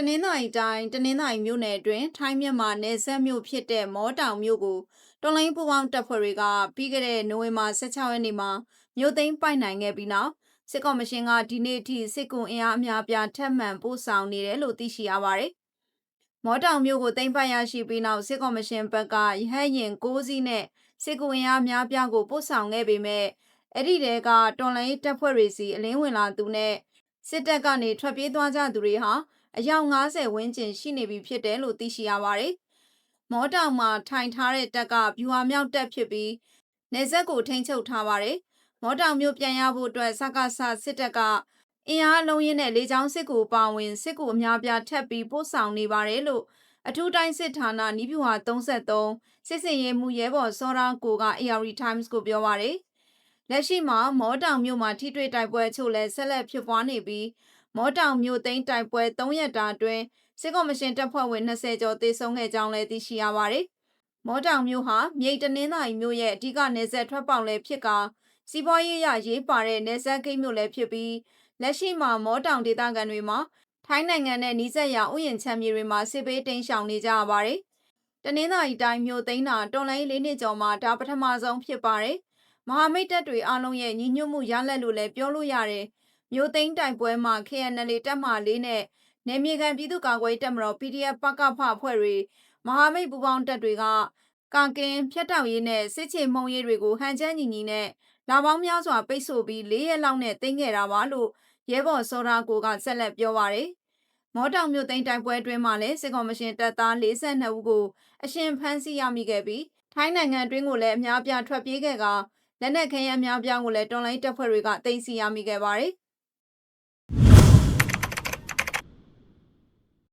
တနင်္သာရီတိုင်းတနင်္သာရီမြို့နယ်အတွင်းထိုင်းမြန်မာနယ်စပ်မြို့ဖြစ်တဲ့မောတောင်မြို့ကိုတော်လိုင်းပူပေါင်းတပ်ဖွဲ့တွေကပြီးခဲ့တဲ့နိုဝင်ဘာ16ရက်နေ့မှာမြို့သိမ်းပိုက်နိုင်ခဲ့ပြီးနောက်စစ်ကော်မရှင်ကဒီနေ့ထိစစ်ကွန်အင်အားအများအပြားထပ်မံပို့ဆောင်နေတယ်လို့သိရှိရပါတယ်။မောတောင်မြို့ကိုသိမ်းပိုက်ရရှိပြီးနောက်စစ်ကော်မရှင်ဘက်ကရဟတ်ရင်6စီးနဲ့စစ်ကွန်အင်အားအများအပြားကိုပို့ဆောင်ခဲ့ပေမဲ့အဲ့ဒီတဲကတော်လိုင်းတပ်ဖွဲ့တွေစီအလင်းဝင်လာသူနဲ့စစ်တပ်ကနေထွက်ပြေးသွားကြသူတွေဟာ အယောက်90ဝန်းကျင်ရှိနေပြီဖြစ်တယ်လို့သိရှိရပါတယ်။မောတောင်မှာထိုင်ထားတဲ့တပ်ကဗျူဟာမြောက်တပ်ဖြစ်ပြီးနေဆက်ကိုထိန်းချုပ်ထားပါတယ်။မောတောင်မြို့ပြန်ရဖို့အတွက်စကားဆစစ်တပ်ကအင်အားလုံးရင်းနဲ့လေကြောင်းစစ်ကူပါဝင်စစ်ကူအများပြားထပ်ပြီးပို့ဆောင်နေပါတယ်လို့အထူးတိုင်းစစ်ဌာနနီးဗျူဟာ33စစ်စင်ရေးမှုရဲဘော်စောရာကိုက AR Times ကိုပြောပါတယ်။လက်ရှိမှာမောတောင်မြို့မှာထိတွေ့တိုက်ပွဲချို့လဲဆက်လက်ဖြစ်ပွားနေပြီး မောတောင်မြို့သိမ်းတိုက်ပွဲ3ရက်တာအတွင်းစစ်ကော်မရှင်တပ်ဖွဲ့ဝင်20ကျော်သေဆုံးခဲ့ကြောင်းလည်းသိရှိရပါတယ်။မောတောင်မြို့ဟာမြိတ်တနင်္သာရီမြို့ရဲ့အဓိကနေဆက်ထွက်ပေါက်လည်းဖြစ်ကာစီးပွားရေးရရေးပါတဲ့နေဆက်ကိတ်မြို့လည်းဖြစ်ပြီးလက်ရှိမှာမောတောင်ဒေသခံတွေမှာထိုင်းနိုင်ငံနဲ့နီးစပ်ရာဥယျာဉ်ချမ်းမြေတွေမှာစစ်ဘေးတိမ်းရှောင်နေကြရပါတယ်။တနင်္သာရီတိုင်းမြို့သိမ်းတာတော်လိုင်းလေးနှစ်ကျော်မှာဒါပထမဆုံးဖြစ်ပါတယ်။မဟာမိတ်တပ်တွေအားလုံးရဲ့ညီညွတ်မှုရလက်လို့လည်းပြောလို့ရတယ်။ မြို့သိမ်းတိုက်ပွဲမှာ KNL တပ်မှ၄နဲ့နေမြေခံပြည်သူ့ကာကွယ်တပ်မတော် PDF ပကဖ အဖွဲ့တွေ မဟာမိတ်ပူးပေါင်းတပ်တွေက ကာကင်းဖျက်တောက်ရေးနဲ့ စစ်ချေမှုံရေးတွေကို ဟန်ချက်ညီညီနဲ့လာပေါင်းများစွာ ပိတ်ဆို့ပြီး ၄ ရက်လောက်နဲ့တင်ခဲ့တာပါလို့ ရဲဘော်စောရာကိုက ဆက်လက်ပြောပါရယ် မောတောင်မြို့သိမ်းတိုက်ပွဲအတွင်းမှာလည်း စစ်ကော်မရှင်တပ်သား42ဦးကို အရှင်ဖမ်းဆီးရမိခဲ့ပြီး ထိုင်းနိုင်ငံအတွင်းကိုလည်း အများပြား ထွက်ပြေးခဲ့ကလက်နက်ခဲယမ်းအများပြားကိုလည်း တော်လိုင်းတပ်ဖွဲ့တွေကတင်စီရမိခဲ့ပါတယ်။